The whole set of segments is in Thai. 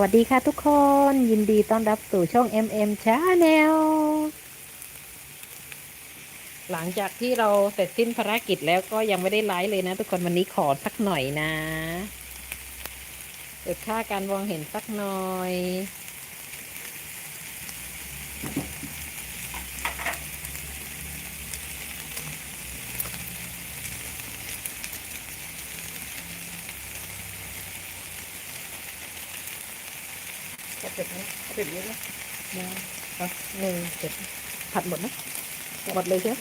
วัสดีค่ะทุกคน ยินดีต้อนรับสู่ช่อง MM Channel หลังจากที่เราเสร็จสิ้นภารกิจแล้วก็ยังไม่ได้ไลฟ์เลยนะ ทุกคนวันนี้ขอสักหน่อยนะเกิดค่าการมองเห็นสักหน่อย เป็ดนะเอาเป็ดเยอะนะนะเอาหนึ่งเจ็ดผัดหมดนะหมดเลยใช่ไหม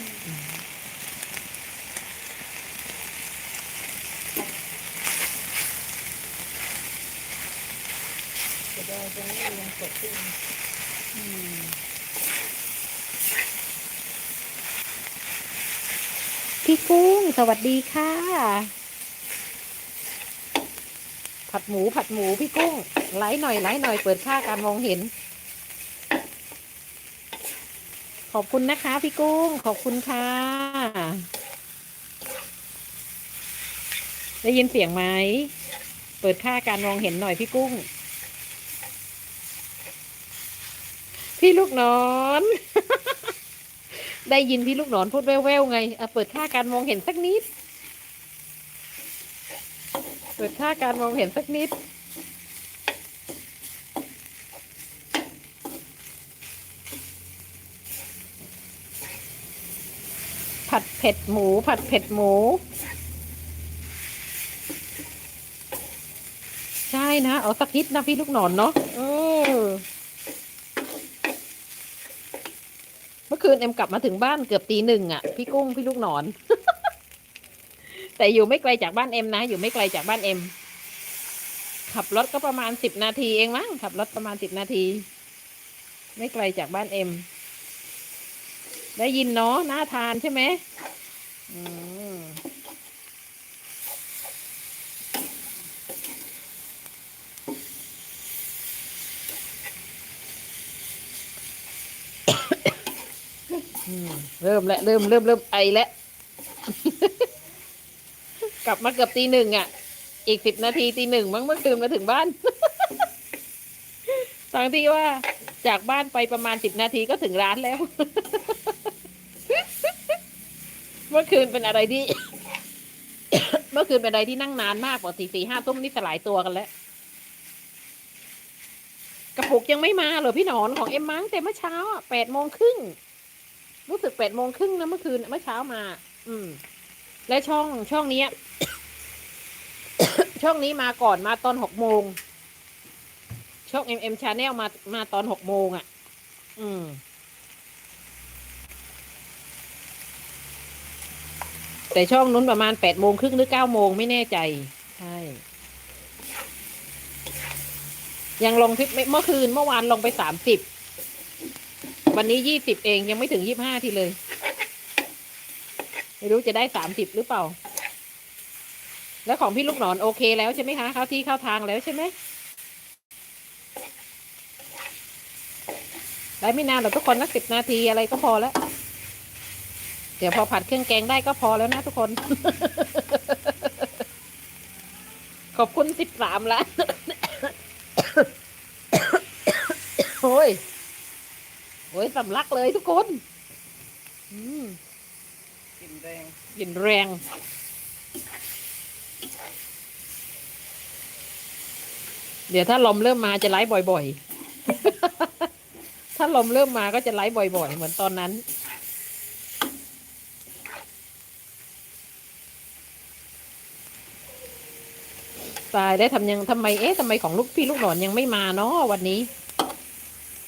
จะได้ตรงนี้ยังสดขึ้นพี่กุ้ง สวัสดีค่ะ ผัดหมูผัดหมูพี่กุ้งไลฟ์หน่อยไลฟ์หน่อยเปิดค่าการมองเห็น ขอบคุณนะคะ พี่กุ้ง ขอบคุณค่ะ ได้ยินเสียงไหม เปิดค่าการมองเห็นหน่อยพี่กุ้ง พี่ลูกนอน ได้ยินพี่ลูกนอนพูดแว่วๆไงอะเปิดค่าการมองเห็นสักนิด เปิดค่าการมองเห็นสักนิด ผัดเผ็ดหมู ผัดเผ็ดหมู ใช่นะ เอาสักนิดนะพี่ลูกหนอนเนาะเออเมื่อคืนเอ็มกลับมาถึงบ้านเกือบตีหนึ่งอะ พี่กุ้งพี่ลูกหนอน แต่อยู่ไม่ไกลจากบ้านเอ็มนะ อยู่ไม่ไกลจากบ้านเอ็ม ขับรถก็ประมาณสิบนาทีเองมั้งขับรถประมาณสิบนาที ไม่ไกลจากบ้านเอ็ม ได้ยินเนาะน่าทานใช่ไหมอืมเริ่มแล้วเริ่มเริ่มเริ่มไอแล้ว กลับมาเกือบตีหนึ่งอะ อีกสิบนาทีตีหนึ่งมั้งเมื่อคืนมาถึงบ้าน ทั้งที่ว่าจากบ้านไปประมาณสิบนาทีก็ถึงร้านแล้ว เมื่อคืนเป็นอะไรที่ เมื่อคืนเป็นอะไรที่นั่งนานมากกว่าสี่สี่ห้าทุ่มนี่สลายตัวกันแล้วกระปุกยังไม่มาเหรอพี่หนอนของเอ็มมั้งแต่เมื่อเช้าแปดโมงครึ่งรู้สึกแปดโมงครึ่งนะเมื่อคืนเมื่อเช้ามา อืม และช่องช่องนี้ช่องนี้มาก่อนมาตอนหกโมงช่อง MM Channel มามาตอนหกโมงอะ อืม แต่ช่องนู้นประมาณแปดโมงครึ่งหรือเก้าโมงไม่แน่ใจ ใช่ ยังลงคลิปเมื่อคืนเมื่อวานลงไปสามสิบ วันนี้ยี่สิบเองยังไม่ถึงยี่ห้าทีเลย ไม่รู้จะได้สามสิบหรือเปล่า แล้วของพี่ลูกหนอนโอเคแล้วใช่ไหมคะเข้าที่เข้าทางแล้วใช่ไหมได้ไม่นานหรอกทุกคนนักสิบนาทีอะไรก็พอแล้ว เดี๋ยวพอผัดเครื่องแกงได้ก็พอแล้วนะทุกคน ขอบคุณสิบสามล้านโอ้ยโอ้ยสำลักเลยทุกคน อืมกลิน แรงกลิ่นแรงเดี๋ยวถ้าลมเริ่มมาจะไลฟ์บ่อยๆ ถ้าลมเริ่มมาก็จะไลฟ์บ่อยๆ เหมือนตอนนั้น ตายได้ทำยังทำไมเอ๊ะทำไมของลูกพี่ลูกหนอนยังไม่มาเนาะวันนี้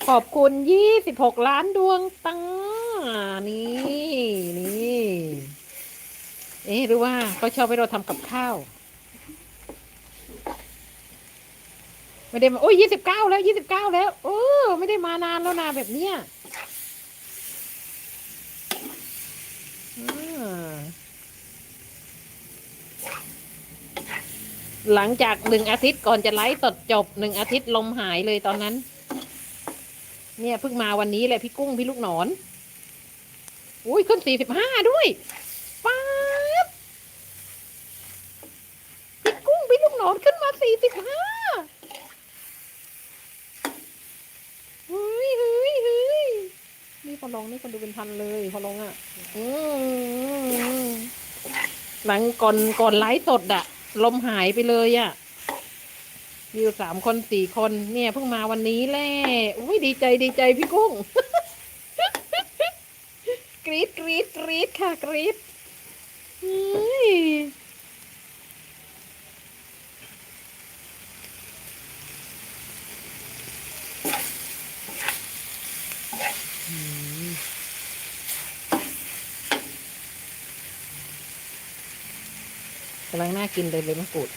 ขอบคุณยี่สิบหกล้านดวงตานี่นี่ เอ๊หรือว่าเขาชอบให้เราทำกับข้าว ไม่ได้มา โอ้ยยี่สิบเก้าแล้วยี่สิบเก้าแล้วเออไม่ได้มานานแล้วนาแบบเนี้ยหลังจากหนึ่งอาทิตย์ก่อนจะไลฟ์สดจบหนึ่งอาทิตย์ลมหายเลยตอนนั้น เนี่ยเพิ่งมาวันนี้แหละพี่กุ้งพี่ลูกหนอน อุ้ยขึ้นสี่สิบห้าด้วยป๊าบพี่กุ้งพี่ลูกหนอนขึ้นมาสี่สิบห้า อลง นี่คนดูเป็นพันเลยพอลงอะหลังก่อนก่อนไลฟ์สดอะลมหายไปเลยอะมีอยู่สามคนสี่คนเนี่ยเพิ่งมาวันนี้แหละอุ้ยดีใจดีใจพี่กุ้งกรีดกรีดกรีดค่ะกรีด กำลังน่ากินเลยเลยมะกรูด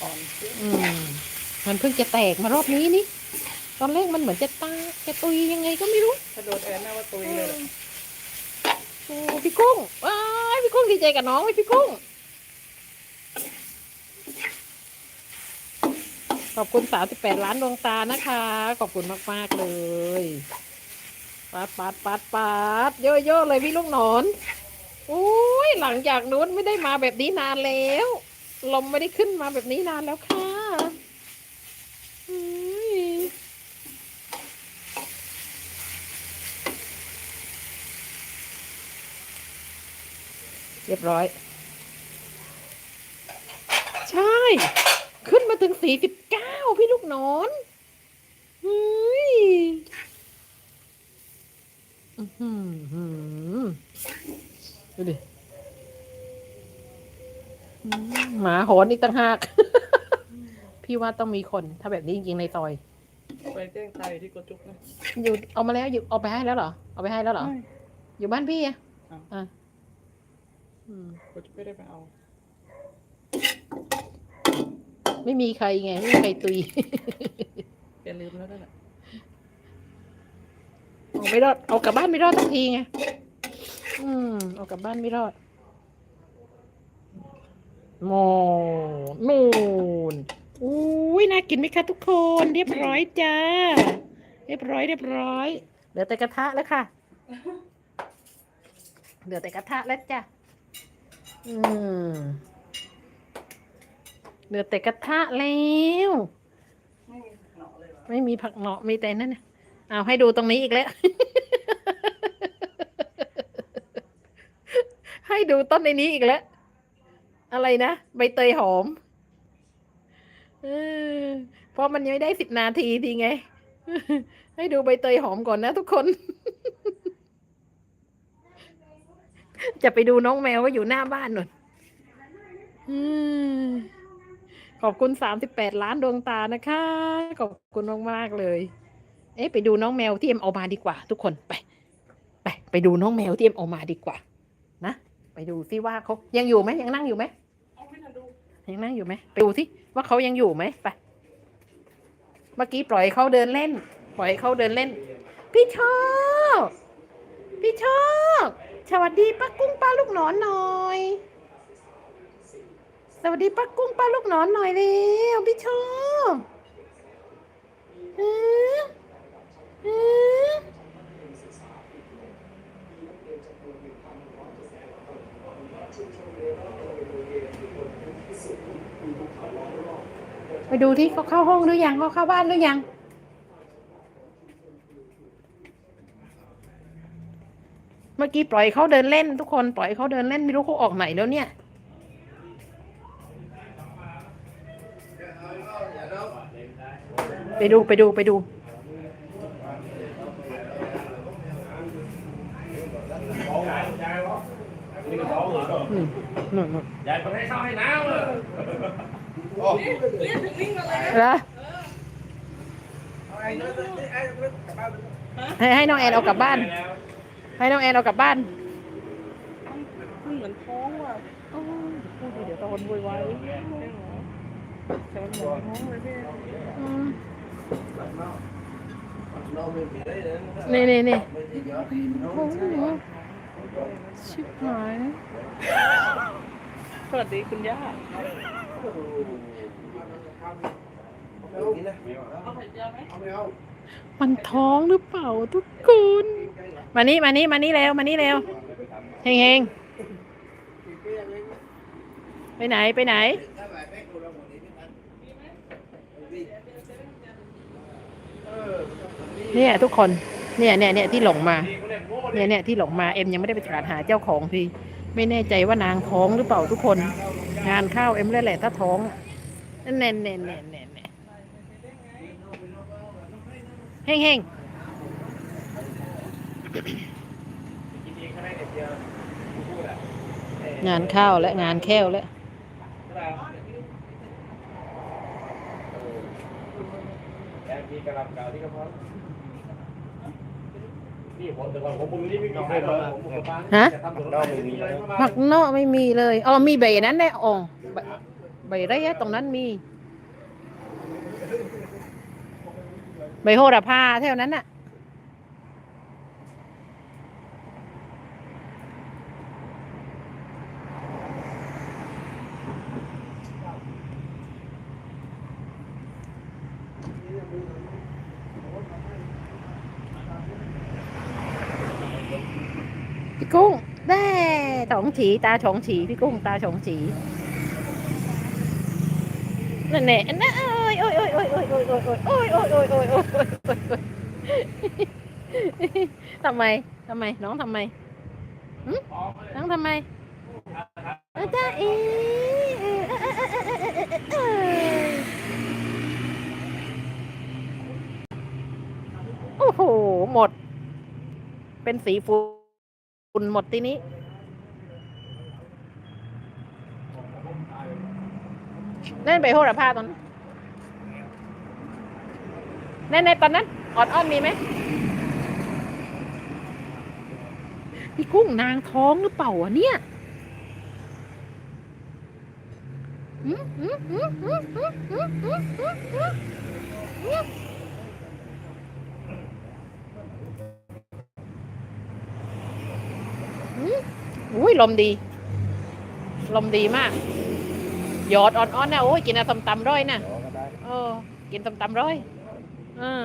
อ่อนขึ้นอืมมันเพิ่งจะแตกมารอบนี้นี่ ตอนแรกมันเหมือนจะตาจะตุยยังไงก็ไม่รู้ถ้าโดนแอนน่าว่าตุยเลยโอ้พี่กุ้งว้ายพี่กุ้งดีใจกับน้องไหมพี่กุ้ง ขอบคุณสามสิบแปดล้านดวงตานะคะ ขอบคุณมากๆเลยปัดปัดปัดปัดเยอะๆเลยพี่ลูกหนอนโอ้ยหลังจากนู้นไม่ได้มาแบบนี้นานแล้ว ลมไม่ได้ขึ้นมาแบบนี้นานแล้วค่ะเรียบร้อย ใช่ ขึ้นมาถึงสี่สิบเก้าพี่ลูกนอนเฮ้ยอื้อหือหือ ดูดิอืมหมาหอนอีกต่างหาก พี่ว่าต้องมีคนถ้าแบบนี้จริงๆในซอย ไปแจ้งตายที่กระจุกนะ อยู่เอามาแล้วอยู่เอาไปให้แล้วเหรอ เอาไปให้แล้วเหรอ ไม่ อยู่บ้านพี่อะอ้าว อะอืม กระจุกไม่ได้ไปเอา ไม่มีใครไง ไม่มีใครตุยแกลืมแล้วนั่นแหละ เอาไม่รอดเอากลับบ้านไม่รอดสักทีไง อืมเอากลับบ้านไม่รอดโมนูนอุ้ยน่ากินไหมคะทุกคน เรียบร้อยจ้า เรียบร้อยเรียบร้อย เหลือแต่กระทะแล้วค่ะ เหลือแต่กระทะแล้วจ้ะ อืม เหลือแต่กระทะแล้ว ไม่มีหนอเลยเหรอไม่มีผักเหนาะมีแต่นั่นน่ะเอาให้ดูตรงนี้อีกแล้ว ให้ดูต้นในนี้อีกแล้ว อะไรนะใบเตยหอมเพราะมันยังไม่ได้สิบนาทีทีไง ให้ดูใบเตยหอมก่อนนะทุกคน จะไปดูน้องแมวว่าอยู่หน้าบ้านหนุนอืมขอบคุณสามสิบแปดล้านดวงตานะคะ ขอบคุณมากๆเลย เอ๊ะไปดูน้องแมวที่เอ็มเอามาดีกว่า ทุกคนไป ไป ไปดูน้องแมวที่เอ็มเอามาดีกว่า นะ ไปดูซิว่าเขายังอยู่ไหมยังนั่งอยู่ไหมยังนั่งอยู่ไหมไปดูสิว่าเขายังอยู่ไหมไปเมื่อกี้ปล่อยเขาเดินเล่น ปล่อยเขาเดินเล่น พี่ชอบพี่ชอบสวัสดีป้ากุ้งป้าลูกหนอนหน่อย สวัสดีป้ากุ้งป้าลูกหนอนหน่อยเร็วพี่ชอบเออเออ ไปดูที่เขาเข้าห้องหรือยังเขาเข้าบ้านหรือยัง เมื่อกี้ปล่อยเขาเดินเล่นทุกคนปล่อยเขาเดินเล่นไม่รู้เขาออกไหนแล้วเนี่ยไปดูไปดูไปดู อืมนู่นนู่นยายไปให้ข้าให้น้ำเลย แล้วให้ให้น้องแอนเอากลับบ้าน ให้น้องแอนเอากลับบ้านมันเหมือนท้องว่ะพูดดิเดี๋ยวตะวันวุ่นวายแต่มันเหมือนท้องเลยพี่อืมนี่นี่นี่โอ้โหชิบหายสวัสดีคุณย่า มันท้องหรือเปล่าทุกคน มานี่มานี่มานี่เร็วมานี่เร็วเฮงเฮงไปไหนไปไหน เนี่ยทุกคน เนี่ยเนี่ยเนี่ยที่หลงมา เนี่ยเนี่ยที่หลงมาเอ็มยังไม่ได้ไปตรวจหาเจ้าของพี่ ไม่แน่ใจว่านางท้องหรือเปล่าทุกคน งานข้าวเอ็มเลยแหละถ้าท้องเน่ เน่เน่เน่เน่เน่เฮงเฮงงานข้าวและงานแค้วและมีกระลำเก่าที่กระเพาะนี่ผมแต่ว่าผมมึงนี่ไม่มีใครหรอกผมกับป้าฮะจะทำเราไม่มีเลยผักเนาะไม่มีเลยอ๋อมีใบนั้นแน่อ๋อ ใบไรตรงนั้นมี ใบโหระพาเท่านั้นน่ะ พี่กุ้งแด่ถองฉีตาฉองฉีพี่กุ้งตาฉองฉี นั่นแหละอันนั้นเอ้ยโอ้ยโอ้ยโอ้ยโอ้ยโอ้ยโอ้ยโอ้ยโอ้ยโอ้ยโอ้ยโอ้ยโอ้ยโอ้ยทำไมทำไมน้องทำไมน้องทำไมอาจารย์อีโอ้โหหมด เป็นสีฟูฝุ่นหมดทีนี้ เล่นไปโหระพาตอนนั้นในในตอนนั้นออดอ้อนมีไหมพี่กุ้งนางท้องหรือเปล่าเนี่ยอุ้ยลมดี ลมดีมาก หยอดอ่อนๆนะโอ้ยกินอะตำตำๆร้อยนะเออกินตำตำๆร้อยเออ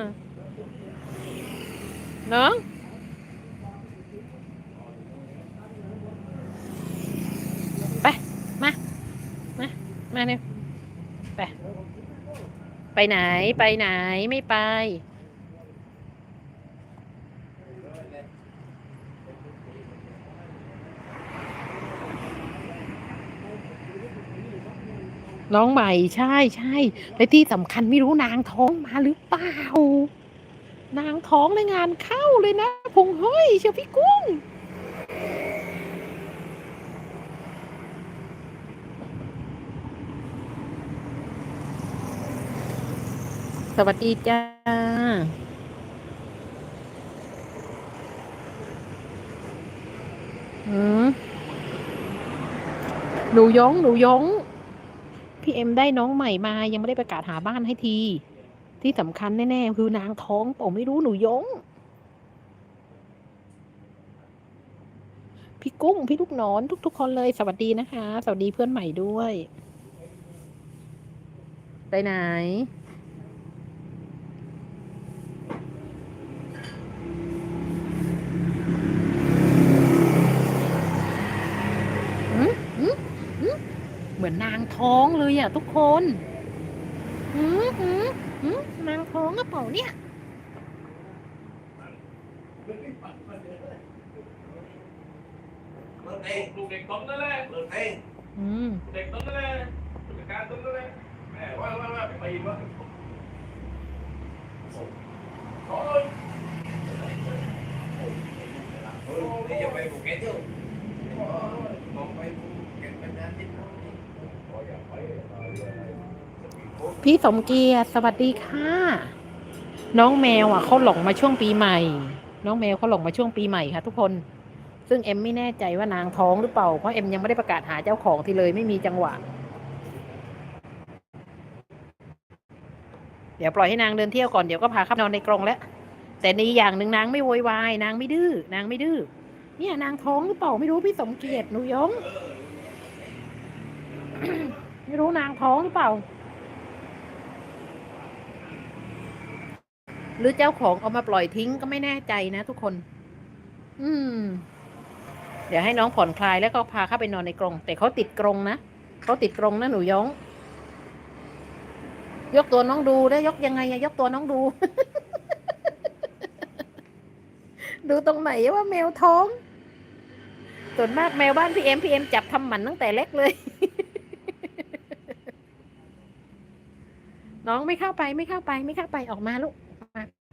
เนาะไปมามามาเนี่ยไปไปไหนไปไหนไม่ไป น้องใหม่ใช่ใช่และที่สำคัญไม่รู้นางท้องมาหรือเปล่า นางท้องในงานเข้าเลยนะพงเฮ้ยเชียวพี่กุ้งสวัสดีจ้า อืมหนูยงหนูยง พี่เอ็มได้น้องใหม่มายังไม่ได้ประกาศหาบ้านให้ที ที่สำคัญแน่ๆคือนางท้องผมไม่รู้หนูยง พี่กุ้งพี่ลูกนอนทุก ๆ คนเลยสวัสดีนะคะ สวัสดีเพื่อนใหม่ด้วย ไปไหน หืมหืมหืมเห มือนนางท้องเลยอะทุกคนหืมหืมหืมนางท้องกระเป๋าเนี่ยลูกเด็กต้นนั่นแหละเลิกเองอืมเด็กต้นนั่นแหละผู้จัดการต้นนั่นแหละแหมว่าว่าว่าไปยินว่าขอเลยนี่จะไปภูเก็ตเที่ยวมองไปภูเก็ตเป็นงานที่ พี่สมเกียรติสวัสดีค่ะ น้องแมวอะเขาหลงมาช่วงปีใหม่ น้องแมวเขาหลงมาช่วงปีใหม่ค่ะ ทุกคน ซึ่งเอ็มไม่แน่ใจว่านางท้องหรือเปล่า เพราะเอ็มยังไม่ได้ประกาศหาเจ้าของที่เลยไม่มีจังหวะ เดี๋ยวปล่อยให้นางเดินเที่ยวก่อนเดี๋ยวก็พาเข้านอนในกรงแล้ว แต่ในอย่างหนึ่งนางไม่โวยวายนางไม่ดื้อนางไม่ดื้อ เนี่ยนางท้องหรือเปล่าไม่รู้พี่สมเกียรติหนูยง ไม่รู้นางท้องหรือเปล่า หรือเจ้าของเอามาปล่อยทิ้งก็ไม่แน่ใจนะทุกคน อืม เดี๋ยวให้น้องผ่อนคลายแล้วก็พาเข้าไปนอนในกรง แต่เขาติดกรงนะเขาติดกรงนะหนูยงยกตัวน้องดูได้วยกยังไงอะยกตัวน้องดู ดูตรงไหนว่าแมวท้องส่วนมากแมวบ้านพี่เอ็มพี่เอ็มจับทำหมันตั้งแต่เล็กเลย น้องไม่เข้าไปไม่เข้าไปไม่เข้าไปออกมาลูกออกมา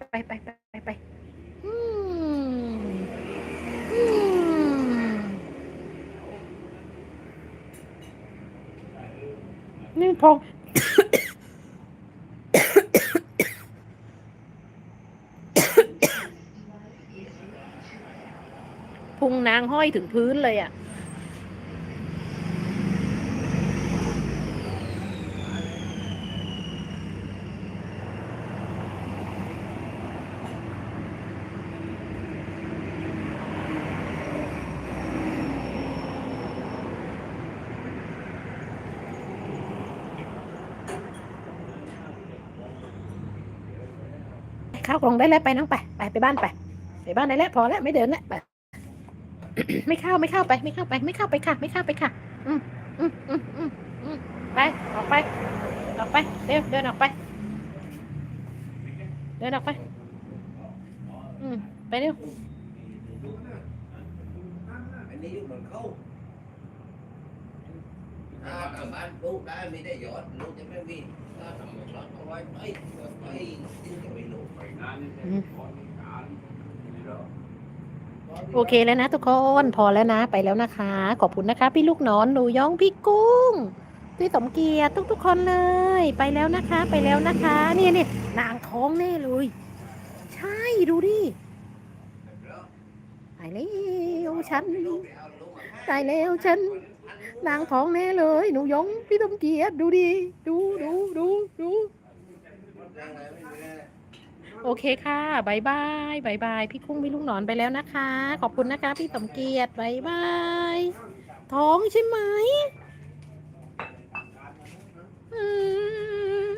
ไปไปไปไปไปอืมอืมนี่พองพุงนางห้อยถึงพื้นเลยอะ เข้ากรงได้แล้วไปน้องไปไปไปบ้านไป ไปบ้านได้แล้วพอแล้วไม่เดินแล้วไปไม่เข้าไม่เข้าไป ไม่เข้าไป ไม่เข้าไปค่ะ ไม่เข้าไปค่ะ อืมอืมอืมอืมไปออกไป ออกไปเร็วเดินออกไป เดินออกไป อืมไปเร็วอันนี้เหมือนเข้าถ้ากลับบ้านลูกได้ไม่ได้หยอดลูกจะไม่มีถ้าทำหมดรถเอาไว้ไปไปที่จะไป โอเคแล้วนะทุกคนพอแล้วนะไปแล้วนะคะ ขอบคุณนะคะ พี่ลูกหนอนหนูย้องพี่กุ้งพี่สมเกียรติทุกๆคนเลย ไปแล้วนะคะ ไปแล้วนะคะ เนี่ยเนี่ยนางท้องแน่เลย ใช่ดูดิตายแล้วฉันตายแล้วฉันนางท้องแน่เลย หนูย้องพี่สมเกียรติดูดิดูดูดูดู โอเคค่ะบายบายบายบายพี่กุ้งพี่ลูกหนอนไปแล้วนะคะ ขอบคุณนะคะ พี่สมเกียรติบายบายท้องใช่ไหมอืม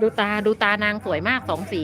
ดูตาดูตานางสวยมากสองสี